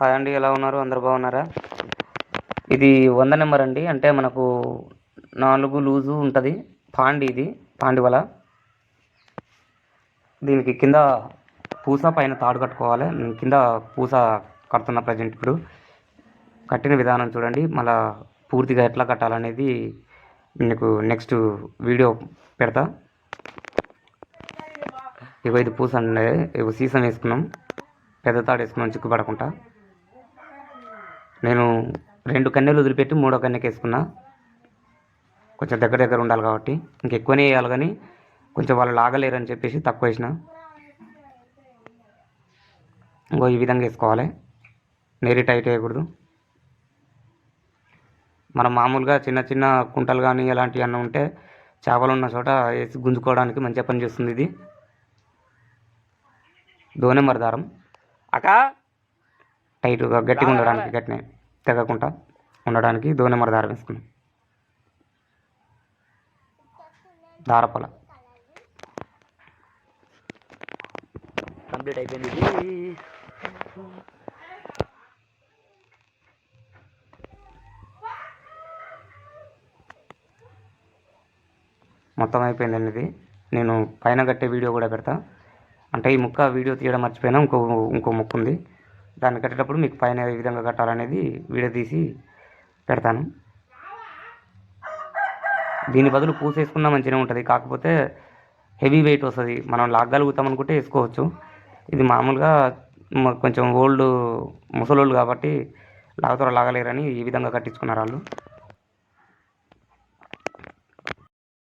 Hi అండి ఎలా ఉన్నారు? అందరు బాగున్నారా? ఇది వంద నెంబర్ అండి. అంటే మనకు నాలుగు లూజు ఉంటుంది. పాండి ఇది పాండి వల దీనికి కింద పూస పైన తాడు కట్టుకోవాలి. కింద పూస కడుతున్నా ప్రజెంట్ ఇప్పుడు. కట్టిన విధానం చూడండి. మళ్ళా పూర్తిగా ఎట్లా కట్టాలనేది మీకు నెక్స్ట్ వీడియో పెడతా. ఇగో ఇది పూస అండి. ఇగో సీసం వేసుకున్నాం. పెద్ద తాడు వేసుకున్నాం చిక్కు పడకుండా. నేను రెండు కన్నెలు వదిలిపెట్టి మూడో కన్నెకి వేసుకున్నా కొంచెం దగ్గర దగ్గర ఉండాలి కాబట్టి. ఇంకెక్కువనే వేయాలి కానీ కొంచెం వాళ్ళు లాగలేరని చెప్పేసి తక్కువ వేసిన. ఇంకో ఈ విధంగా వేసుకోవాలి. నేరి టైట్ వేయకూడదు. మనం మామూలుగా చిన్న చిన్న కుంటలు కానీ అలాంటివి అన్న ఉంటే చేపలు ఉన్న చోట వేసి గుంజుకోవడానికి మంచిగా పని చేస్తుంది ఇది. నెంబర్ దారం అక టైట్గా గట్టిగా ఉండడానికి గట్టినే. తెగకుండా ఉండడానికి దోనెమ్మర దారం వేసుకున్నాం దారపల. కంప్లీట్ అయిపోయింది. మొత్తం అయిపోయిందండి ఇది నేను పైన కట్టే వీడియో కూడా పెడతా. అంటే ఈ ముక్క వీడియో తీయడం మర్చిపోయినా ఇంకో ఇంకో ముక్క ఉంది దాన్ని కట్టేటప్పుడు మీకు పైన ఏ విధంగా కట్టాలనేది వీడియో తీసి పెడతాను. దీని బదులు పూసేసుకున్న మంచిగా ఉంటుంది. కాకపోతే హెవీ వెయిట్ వస్తుంది. మనం లాగ్గలుగుతాం అనుకుంటే వేసుకోవచ్చు. ఇది మామూలుగా కొంచెం ఓల్డ్ ముసలోళ్ళు కాబట్టి లాగుతారో లాగలేరని ఈ విధంగా కట్టించుకున్నారు వాళ్ళు.